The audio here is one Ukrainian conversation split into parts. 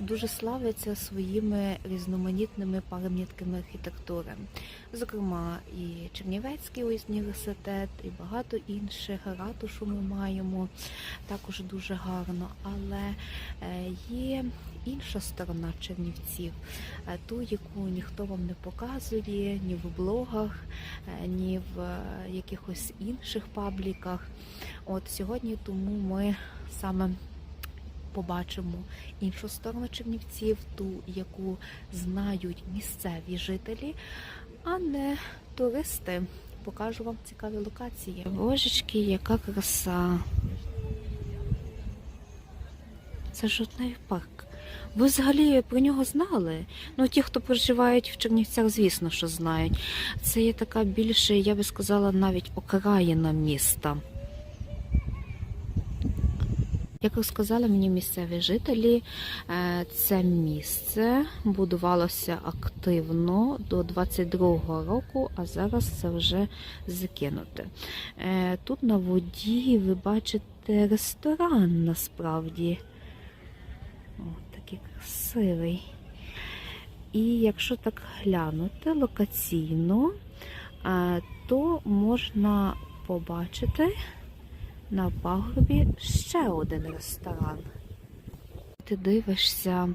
дуже славиться своїми різноманітними пам'ятками архітектури. Зокрема, і Чернівецький університет, і багато інших ратушу ми маємо також дуже гарно. Але е, є інша сторона Чернівців, е, ту, яку ніхто вам не показує ні в блогах, е, ні в якихось інших пабліках. От сьогодні тому ми саме побачимо іншу сторону Чернівців, ту, яку знають місцеві жителі, а не туристи. Покажу вам цікаві локації. Божечки, яка краса. Це жовтневий парк. Ви взагалі про нього знали? Ну, ті, хто проживають в Чернівцях, звісно, що знають. Це є така більше, я би сказала, навіть окраїна міста. Як розказали мені місцеві жителі, е, це місце будувалося активно до 22-го року, а зараз це вже закинуте. Е, Тут на воді ви бачите ресторан насправді. О, такий красивий. І якщо так глянути локаційно, е, то можна побачити на пагорбі ще один ресторан. Ти дивишся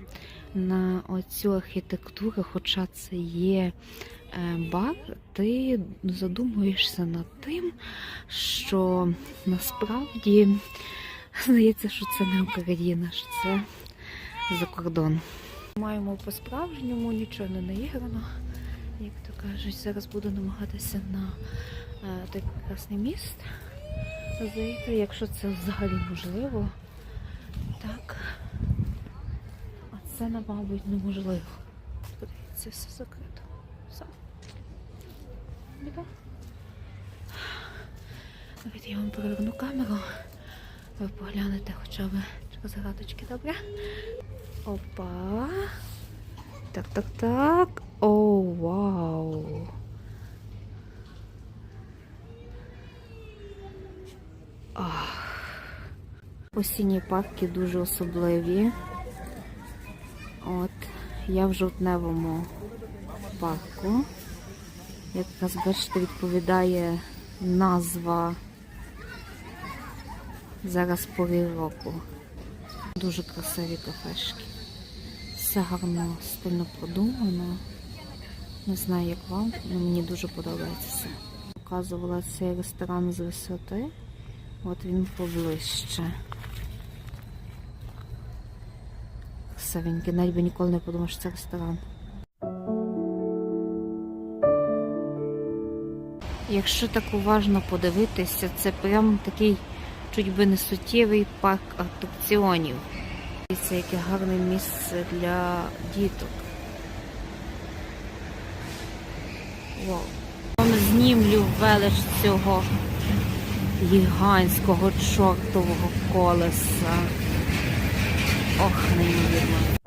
на оцю архітектуру, хоча це є е, бар, ти задумуєшся над тим, що насправді здається, що це не Україна, що це за кордон. Маємо по-справжньому, нічого не наіграно. Як то кажуть, зараз буду намагатися на е, той прекрасний міст зайти, якщо це взагалі можливо. Так. А це, мабуть, неможливо. Подивіться, все закрито. Все. Давайте я вам переверну камеру. Ви поглянете хоча б через градочки, добре? Опа. Так, так, так. О, вау. Ах. Осінні парки дуже особливі. От, я в жовтневому парку. Якраз бачите, відповідає назва зараз пори року. Дуже красиві кафешки. Все гарно, стильно продумано. Не знаю, як вам, але мені дуже подобається все. Показувала цей ресторан з висоти. От він поближче. Красивенький. Навіть би ніколи не подумав, що це ресторан. Якщо так уважно подивитися, це прям такий чуть би не суттєвий парк атракціонів. І це яке гарне місце для діток. Вау. Знімлю велич цього гігантського чортового колеса. Ох, неймовірно.